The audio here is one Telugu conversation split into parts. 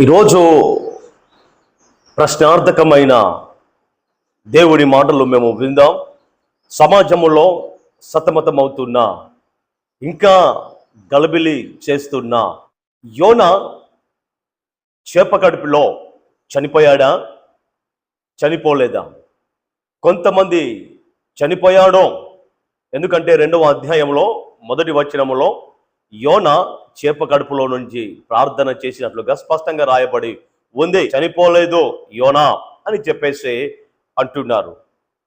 ఈరోజు ప్రశ్నార్థకమైన దేవుడి మాటలు మేము విందాం. సమాజంలో సతమతమవుతున్న ఇంకా గలబిలి చేస్తున్న యోన చేప కడుపులో చనిపోయాడా? చనిపోలేదా? కొంతమంది చనిపోయాడో ఎందుకంటే రెండవ అధ్యాయంలో మొదటి వచనములో యోన చేప కడుపులో నుంచి ప్రార్థన చేసినట్లుగా స్పష్టంగా రాయబడి ఉంది. చనిపోలేదు యోనా అని చెప్పేసి అంటున్నారు.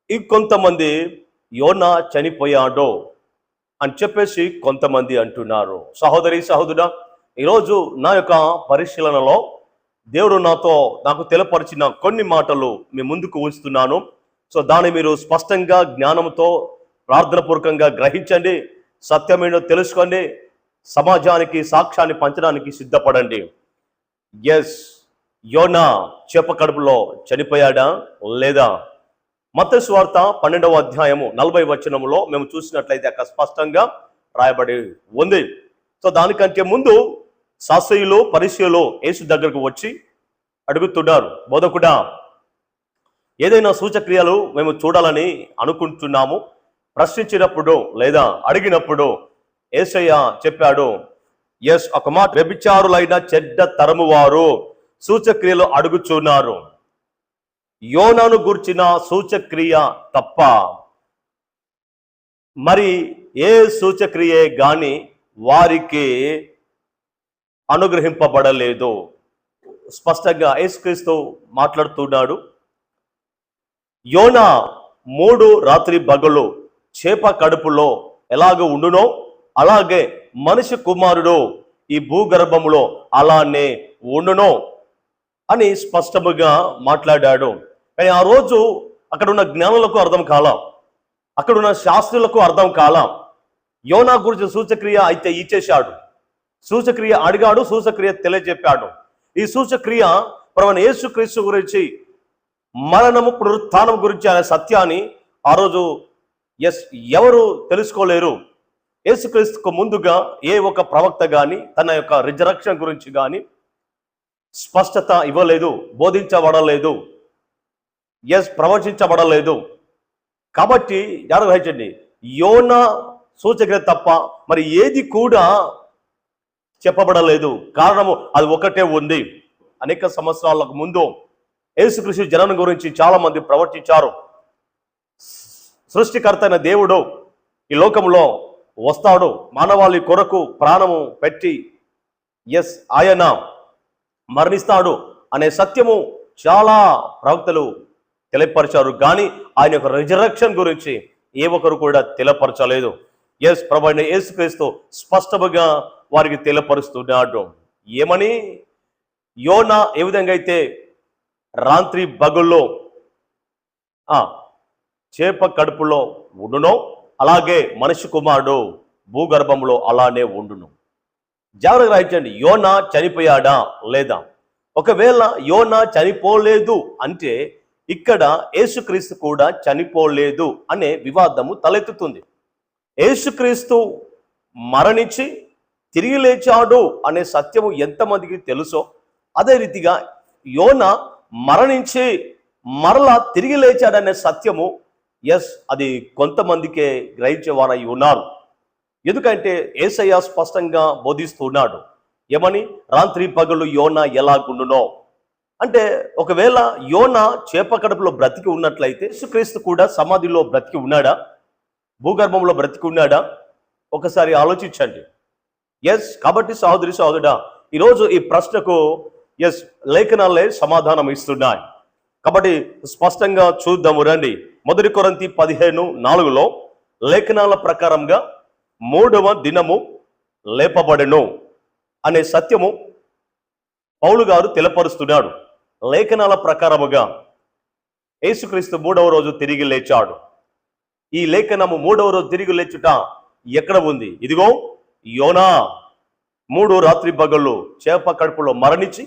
ఇంకొంతమంది యోనా చనిపోయాడో అని చెప్పేసి కొంతమంది అంటున్నారు. సహోదరి సహోదరుడా ఈరోజు నా యొక్క పరిశీలనలో దేవుడు నాతో నాకు తెలపరిచిన కొన్ని మాటలు మీ ముందుకు ఉంచుతున్నాను. సో దాన్ని మీరు స్పష్టంగా జ్ఞానంతో ప్రార్థనపూర్వకంగా గ్రహించండి. సత్యమేనో తెలుసుకోండి. సమాజానికి సాక్ష్యాన్ని పంచడానికి సిద్ధపడండి. ఎస్ యోనా చేప కడుపులో చనిపోయాడా లేదా? మత స్వార్త పన్నెండవ అధ్యాయము నలభై వచనములో మేము చూసినట్లయితే అక్కడ స్పష్టంగా రాయబడి ఉంది. సో దానికంటే ముందు శాస్త్రీయులు పరిశీలు యేసు దగ్గరకు వచ్చి అడుగుతున్నారు. బోధకుడా ఏదైనా సూచక్రియలు మేము చూడాలని అనుకుంటున్నాము? ప్రశ్నించినప్పుడు లేదా అడిగినప్పుడు ఏసయ్య చెప్పాడు ఎస్ ఒక మాట వ్యభిచారులైన చెడ్డ తరము వారు సూచక్రియలు అడుగుచున్నారు. యోనను గుర్చిన సూచక్రియ తప్ప మరి ఏ సూచక్రియే గాని వారికి అనుగ్రహింపబడలేదు. స్పష్టంగా యేసుక్రీస్తు మాట్లాడుతున్నాడు యోన మూడు రాత్రి బగలు చేప కడుపులో ఎలాగ ఉండునో అలాగే మనిషి కుమారుడు ఈ భూగర్భములో అలానే ఉండునో అని స్పష్టముగా మాట్లాడాడు. కానీ ఆ రోజు అక్కడ ఉన్న జ్ఞానులకు అర్థం కాలం. అక్కడ ఉన్న శాస్త్రులకు అర్థం కాలం. యోనా గురించి సూచక్రియ అయితే ఇచ్చేశాడు. సూచక్రియ అడిగాడు సూచక్రియ తెలియజెప్పాడు. ఈ సూచక్రియ ప్రవణ యేసుక్రీస్తు గురించి మరణము పునరుత్థానం గురించి అనే సత్యాన్ని ఆ రోజు ఎస్ ఎవరు తెలుసుకోలేరు. యేసుక్రీస్తుకు ముందుగా ఏ ఒక ప్రవక్త కానీ తన యొక్క రిజరక్షన్ గురించి కానీ స్పష్టత ఇవ్వలేదు బోధించబడలేదు ఎస్ ప్రవచించబడలేదు. కాబట్టి జాగ్రత్త గ్రహించండి. యోన సూచక్రియ తప్ప మరి ఏది కూడా చెప్పబడలేదు. కారణము అది ఒకటే ఉంది. అనేక సంవత్సరాలకు ముందు యేసుకృష్ణ జనం గురించి చాలామంది ప్రవర్తించారు సృష్టికర్త అయిన దేవుడు ఈ లోకంలో వస్తాడు మానవాళి కొరకు ప్రాణము పెట్టి ఎస్ ఆయన మరణిస్తాడు అనే సత్యము చాలా ప్రవక్తలు తెలియపరిచారు. కానీ ఆయన యొక్క రిజరక్షన్ గురించి ఏ ఒక్కరు కూడా తెలియపరచలేదు. ఎస్ ప్రభు యేసుక్రీస్తు స్పష్టముగా వారికి తెలియపరుస్తున్నాడు. ఏమని? యోనా ఏ విధంగా అయితే రాత్రి బగుల్లో ఆ, చేప కడుపులో ఉండునో అలాగే మనిషి కుమారుడు భూగర్భంలో అలానే ఉండును. జాగ్రత్త రాయించండి యోనా చనిపోయాడా లేదా? ఒకవేళ యోనా చనిపోలేదు అంటే ఇక్కడ యేసుక్రీస్తు కూడా చనిపోలేదు అనే వివాదము తలెత్తుతుంది. యేసుక్రీస్తు మరణించి తిరిగి లేచాడు అనే సత్యము ఎంతమందికి తెలుసో అదే రీతిగా యోన మరణించి మరలా తిరిగి లేచాడనే సత్యము ఎస్ అది కొంతమందికే గ్రహించేవారై ఉన్నారు. ఎందుకంటే ఏసయ్య స్పష్టంగా బోధిస్తున్నాడు ఏమని? రాత్రి పగలు యోన ఎలాగుండునో. అంటే ఒకవేళ యోన చేప కడుపులో బ్రతికి ఉన్నట్లయితే యేసుక్రీస్తు కూడా సమాధిలో బ్రతికి ఉన్నాడా? భూగర్భంలో బ్రతికి ఉన్నాడా? ఒకసారి ఆలోచించండి. ఎస్ కాబట్టి సహోదరి సహోదరుడా ఈరోజు ఈ ప్రశ్నకు ఎస్ లేఖనాలే సమాధానం ఇస్తున్నాయి కాబట్టి స్పష్టంగా చూద్దాము రండి. మొదటి కొరంతి పదిహేను నాలుగులో లేఖనాల ప్రకారంగా మూడవ దినము లేపబడెను అనే సత్యము పౌలు గారు తెలపరుస్తున్నాడు. లేఖనాల ప్రకారముగా యేసుక్రీస్తు మూడవ రోజు తిరిగి లేచాడు. ఈ లేఖనము మూడవ రోజు తిరిగి లేచుట ఎక్కడ ఉంది? ఇదిగో యోనా మూడు రాత్రి పగళ్ళు చేప కడుపులో మరణించి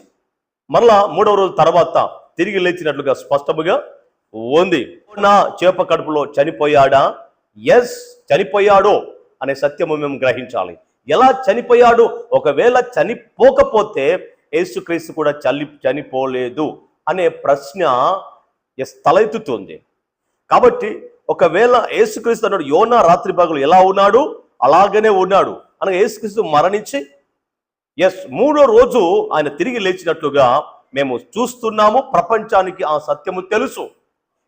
మరలా మూడవ రోజు తర్వాత తిరిగి లేచినట్లుగా స్పష్టముగా ఉంది. నా చేప కడుపులో చనిపోయాడా? ఎస్ చనిపోయాడు అనే సత్యము మేము గ్రహించాలి. ఎలా చనిపోయాడు? ఒకవేళ చనిపోకపోతే యేసుక్రీస్తు కూడా చలి చనిపోలేదు అనే ప్రశ్న ఎస్ తలెత్తుతుంది. కాబట్టి ఒకవేళ యేసుక్రీస్తు అన్నాడు యోనా రాత్రి పగలు ఎలా ఉన్నాడు? అలాగనే ఉన్నాడు. అనగా యేసుక్రీస్తు మరణించి ఎస్ మూడో రోజు ఆయన తిరిగి లేచినట్లుగా మేము చూస్తున్నాము ప్రపంచానికి ఆ సత్యము తెలుసు.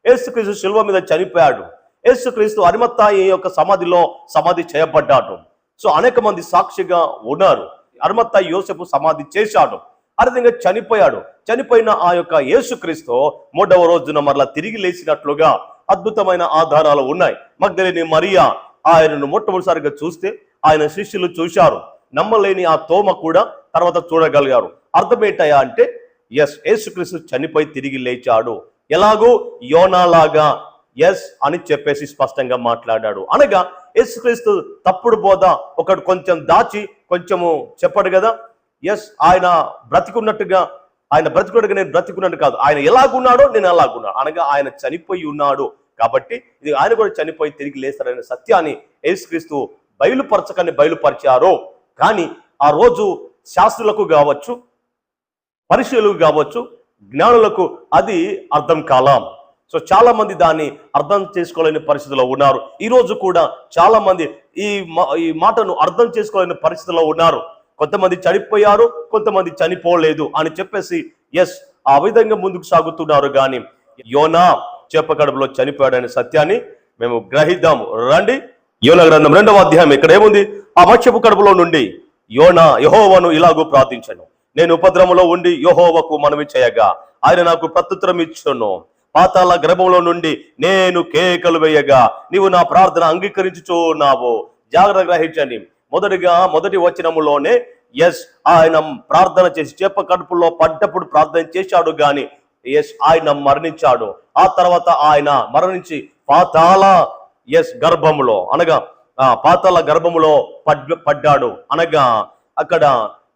యేసుక్రీస్తు శిల్వ మీద చనిపోయాడు. యేసుక్రీస్తు అరిమత్తాయి యొక్క సమాధిలో సమాధి చేయబడ్డాడు. సో అనేక మంది సాక్షిగా ఉన్నారు. అరిమత్తాయి యోసెపు సమాధి చేశాడు. అర్థంగా చనిపోయాడు. చనిపోయిన ఆ యొక్క యేసుక్రీస్తు మూడవ రోజున మరలా తిరిగి లేచినట్లుగా అద్భుతమైన ఆధారాలు ఉన్నాయి. మగ్ధలేని మరియా ఆయనను మొట్టమొదటిసారిగా చూస్తే ఆయన శిష్యులు చూశారు. నమ్మలేని ఆ తోమ కూడా తర్వాత చూడగలిగారు. అర్థమేంటయా అంటే ఎస్ యేసుక్రీస్తు చనిపోయి తిరిగి లేచాడు. ఎలాగో యోనాలాగా ఎస్ అని చెప్పేసి స్పష్టంగా మాట్లాడాడు. అనగా యేసుక్రీస్తు తప్పుడు బోధ ఒకడు కొంచెం దాచి కొంచెము చెప్పడు కదా? ఎస్ ఆయన బ్రతికున్నట్టుగా ఆయన బ్రతికున్నట్టుగా నేను బ్రతికున్నట్టు కాదు. ఆయన ఎలాగున్నాడో నేను అలాగున్నాడు అనగా ఆయన చనిపోయి ఉన్నాడు. కాబట్టి ఇది ఆయన కూడా చనిపోయి తిరిగి లేస్తాడనే సత్యాన్ని యేసుక్రీస్తు బయలుపరచకని బయలుపరిచారు. కానీ ఆ రోజు శాస్త్రులకు కావచ్చు పరిశీలకు కావచ్చు జ్ఞానులకు అది అర్థం కాలాం. సో చాలా మంది దాన్ని అర్థం చేసుకోలేని పరిస్థితిలో ఉన్నారు. ఈరోజు కూడా చాలా మంది ఈ మా- ఈ మాటను అర్థం చేసుకోలేని పరిస్థితిలో ఉన్నారు. కొంతమంది చనిపోయారు కొంతమంది చనిపోలేదు అని చెప్పేసి ఎస్ ఆ విధంగా ముందుకు సాగుతున్నారు కానీ యోనా చేపకడుపులో చనిపోయాడనే సత్యాన్ని మేము గ్రహిద్దాము రండి. యోన గ్రంథం రెండవ అధ్యాయం ఇక్కడ ఏముంది? ఆ మత్స్యపు కడుపులో నుండి యోనా యహోవను ఇలాగూ ప్రార్థించను. నేను ఉపద్రవంలో ఉండి యహోవకు మనవి చేయగా ఆయన నాకు ప్రత్యుత్తరం ఇచ్చును. పాతాల గర్భంలో నుండి నేను కేకలు వేయగా నీవు నా ప్రార్థన అంగీకరించుచున్నావు జాగ్రత్త గ్రహించండి. మొదటిగా మొదటి వచనములోనే ఎస్ ఆయన ప్రార్థన చేసి చేప కడుపులో పడ్డప్పుడు ప్రార్థన చేశాడు గాని ఎస్ ఆయన మరణించాడు. ఆ తర్వాత ఆయన మరణించి పాతాల ఎస్ గర్భములో అనగా ఆ పాతాల గర్భములో పడ్ పడ్డాడు. అనగా అక్కడ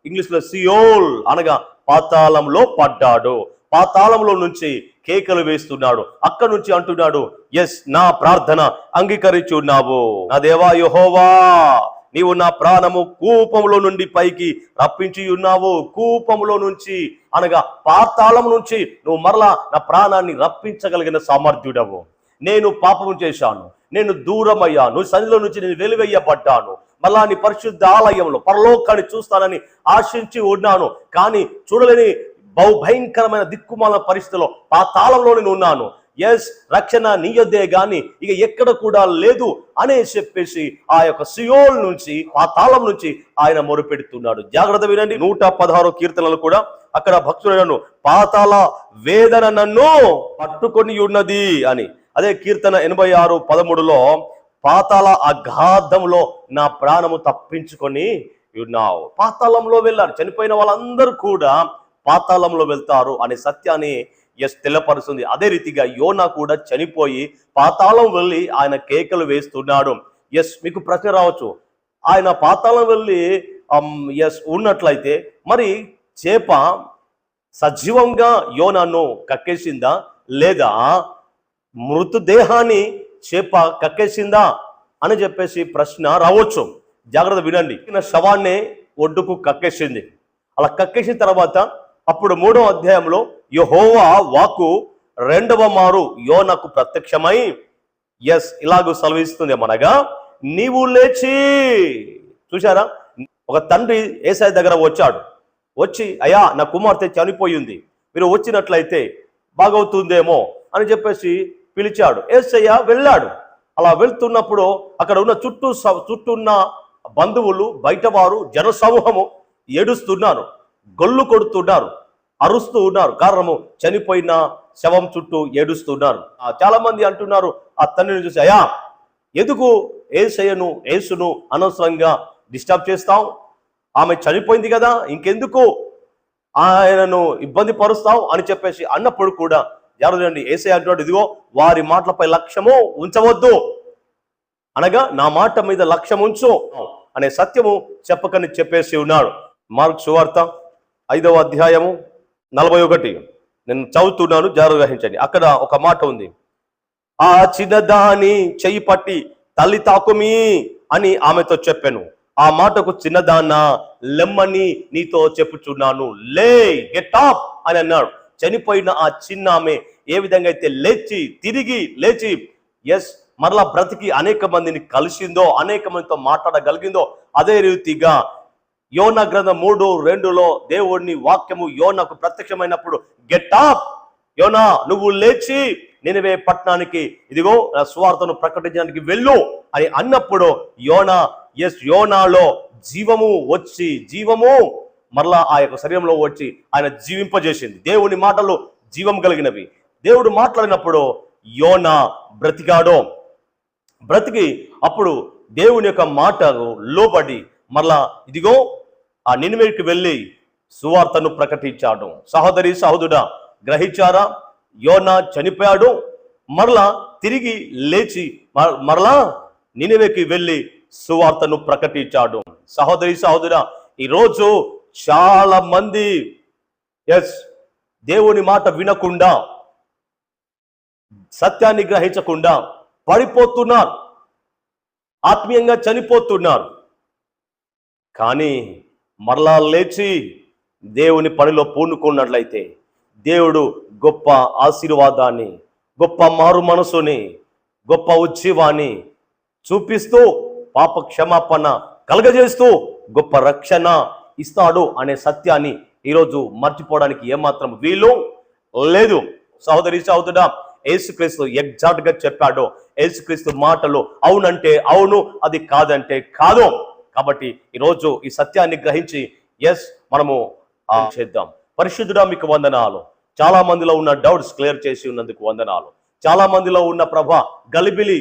ఇంగ్లీష్లో సియోల్ అనగా పాతాళంలో పడ్డాడు. పాతాళంలో నుంచి కేకలు వేస్తున్నాడు. అక్కడ నుంచి అంటున్నాడు ఎస్ నా ప్రార్థన అంగీకరించున్నావు. నా దేవా యెహోవా నీవు నా ప్రాణము కూపంలో నుండి పైకి రప్పించి ఉన్నావు. కూపంలో నుంచి అనగా పాతాళం నుంచి నువ్వు మరలా నా ప్రాణాన్ని రప్పించగలిగిన సామర్థ్యుడవు. నేను పాపం చేశాను. నేను దూరమయ్యాను. సన్నిలో నుంచి నేను వెలువెయ్యబడ్డాను. మళ్ళా నీ పరిశుద్ధ ఆలయంలో పరలోకాన్ని చూస్తానని ఆశించి ఉన్నాను. కానీ చూడలేని బహు భయంకరమైన దిక్కుమాల పరిస్థితిలో ఆ తాళంలో నేను ఉన్నాను. ఎస్ రక్షణ నీయొద్దే గాని ఇక ఎక్కడ కూడా లేదు అనే చెప్పేసి ఆ యొక్క సియోల్ నుంచి ఆ తాళం నుంచి ఆయన మొరుపెడుతున్నాడు. జాగ్రత్త వినండి. నూట పదహారు కీర్తనలు కూడా అక్కడ భక్తులను పాతాల వేదన నన్ను పట్టుకొని ఉన్నది అని. అదే కీర్తన ఎనభై ఆరు పదమూడులో పాతాల అఘాధంలో నా ప్రాణము తప్పించుకొని ఉన్నావు. పాతాళంలో వెళ్ళారు. చనిపోయిన వాళ్ళందరూ కూడా పాతాళంలో వెళ్తారు అనే సత్యాన్ని ఎస్ తెల్లపరుస్తుంది అదే రీతిగా యోనా కూడా చనిపోయి పాతాళం వెళ్ళి ఆయన కేకలు వేస్తున్నాడు. ఎస్ మీకు ప్రశ్న రావచ్చు. ఆయన పాతాళం వెళ్ళి ఎస్ ఉన్నట్లయితే మరి చేప సజీవంగా యోనాను కక్కేసిందా? లేదా మృతదేహాన్ని చేప కక్కేసిందా అని చెప్పేసి ప్రశ్న రావచ్చు. జాగ్రత్త వినండి. నా శవాన్ని ఒడ్డుకు కక్కేసింది. అలా కక్కేసిన తర్వాత అప్పుడు మూడో అధ్యాయంలో యహోవా వాకు రెండవ మారు యోనకు ప్రత్యక్షమై ఎస్ ఇలాగూ సెలవిస్తుంది ఏమనగా నీవు లేచి చూశారా? ఒక తండ్రి ఏసాయి దగ్గర వచ్చాడు. వచ్చి అయ్యా నా కుమార్తె చనిపోయింది. మీరు వచ్చినట్లయితే బాగవుతుందేమో అని చెప్పేసి పిలిచాడు. ఏసయ్య వెళ్ళాడు. అలా వెళ్తున్నప్పుడు అక్కడ ఉన్న చుట్టూ స- చుట్టూ ఉన్న బంధువులు బయటవారు జన సమూహము ఏడుస్తున్నారు. గొల్లు కొడుతున్నారు. అరుస్తూ ఉన్నారు. కారణము చనిపోయిన శవం చుట్టూ ఏడుస్తున్నారు. చాలా మంది అంటున్నారు ఆ తండ్రిని చూసి అయా ఎందుకు ఏసయ్యను ఏసును అనవసరంగా డిస్టర్బ్ చేస్తాం ఆమె చనిపోయింది కదా ఇంకెందుకు? ఆయనను ఇబ్బంది పరుస్తావు? అని చెప్పేసి అన్నప్పుడు కూడా ఎవరండి ఏసై అంటున్నాడు ఇదిగో వారి మాటలపై లక్ష్యము ఉంచవద్దు. అనగా నా మాట మీద లక్ష్యం ఉంచు. అనే సత్యము చెప్పకని చెప్పేసి ఉన్నాడు. మార్క్ సువార్త ఐదవ అధ్యాయము నలభై ఒకటి. నేను చదువుతున్నాను జాగ్రత్త గ్రహించండి. అక్కడ ఒక మాట ఉంది. ఆ చిన్నదాని చెయ్యి పట్టి తల్లి తాకుమి అని ఆమెతో చెప్పాను. ఆ మాటకు చిన్నదాన్న లెమ్మని నీతో చెప్పుచున్నాను. లే గెట్ ఆప్ అని అన్నాడు. చనిపోయిన ఆ చిన్న ఆమె ఏ విధంగా అయితే లేచి తిరిగి లేచి ఎస్ మరలా బ్రతికి అనేక మందిని కలిసిందో అనేక మందితో మాట్లాడగలిగిందో అదే రీతిగా యోన గ్రంథం మూడు రెండులో దేవుడిని వాక్యము యోనకు ప్రత్యక్షమైనప్పుడు గెట్ అప్ యోనా నువ్వు లేచి నినివే పట్టణానికి ఇదిగో స్వార్థను సువార్తను ప్రకటించడానికి వెళ్ళు అని అన్నప్పుడు యోనా ఎస్ యోనాలో జీవము వచ్చి జీవము మరలా ఆ యొక్క శరీరంలో వచ్చి ఆయన జీవింపజేసింది. దేవుని మాటలు జీవం కలిగినవి. దేవుడు మాట్లాడినప్పుడు యోన బ్రతికాడో. బ్రతికి అప్పుడు దేవుని యొక్క మాటకు లోబడి మరలా ఇదిగో ఆ నినివేకి వెళ్ళి సువార్తను ప్రకటించాడు. సహోదరి సహోదరుడా గ్రహించారా? యోన చనిపోయాడు. మరలా తిరిగి లేచి మరలా నినివేకి వెళ్ళి సువార్తను ప్రకటించాడు. సహోదరి సహోదరా ఈరోజు చాలా మంది ఎస్ దేవుని మాట వినకుండా సత్యాన్ని గ్రహించకుండా పడిపోతున్నారు. ఆత్మీయంగా చనిపోతున్నారు. కానీ మరలా లేచి దేవుని పనిలో పూనుకున్నట్లయితే దేవుడు గొప్ప ఆశీర్వాదాన్ని గొప్ప మారు మనసుని గొప్ప ఉజ్జీవాన్ని చూపిస్తూ పాప క్షమాపణ కలగజేస్తూ గొప్ప రక్షణ ఇస్తాడు అనే సత్యాన్ని ఈరోజు మర్చిపోవడానికి ఏమాత్రం వీలు లేదు. సహోదరి సహోదరుడా ఏసుక్రీస్తు ఎగ్జాక్ట్గా చెప్పాడు. ఏసుక్రీస్తు మాటలు అవునంటే అవును అది కాదంటే కాదు. కాబట్టి ఈరోజు ఈ సత్యాన్ని గ్రహించి ఎస్ మనము చేద్దాం. పరిశుద్ధుడా మీకు వందనాలు. చాలా మందిలో ఉన్న డౌట్స్ క్లియర్ చేసి ఉన్నందుకు వందనాలు. చాలా మందిలో ఉన్న ప్రభ గలిబిలి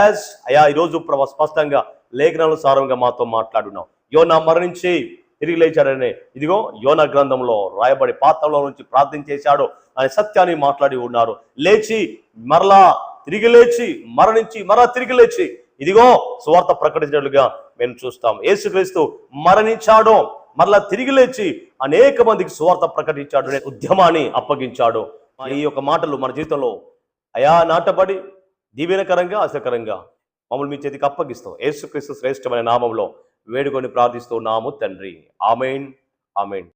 ఎస్ అయా ఈరోజు ప్రభ స్పష్టంగా లేఖనానుసారంగా మాతో మాట్లాడున్నాం యోనా మరణించి తిరిగి లేచాడని ఇదిగో యోన గ్రంథంలో రాయబడి పాత్రలో నుంచి ప్రార్థన చేశాడు. అనే సత్యాన్ని మాట్లాడి ఉన్నారు. లేచి మరలా తిరిగి లేచి మరణించి మరలా తిరిగి లేచి ఇదిగో సువార్త ప్రకటించినట్లుగా మేము చూస్తాం. యేసుక్రీస్తు మరణించాడు మరలా తిరిగి లేచి అనేక మందికి సువార్త ప్రకటించాడు అనే ఉద్యమాన్ని అప్పగించాడు. ఈ యొక్క మాటలు మన జీవితంలో అయా నాటబడి దీవెనకరంగా ఆశకరంగా మమ్మల్ని మీ చేతికి అప్పగిస్తాం. యేసుక్రీస్తు శ్రేష్టమైన నామంలో వేడుకొని ప్రార్థిస్తున్నాము తండ్రి. ఆమెన్. ఆమెన్.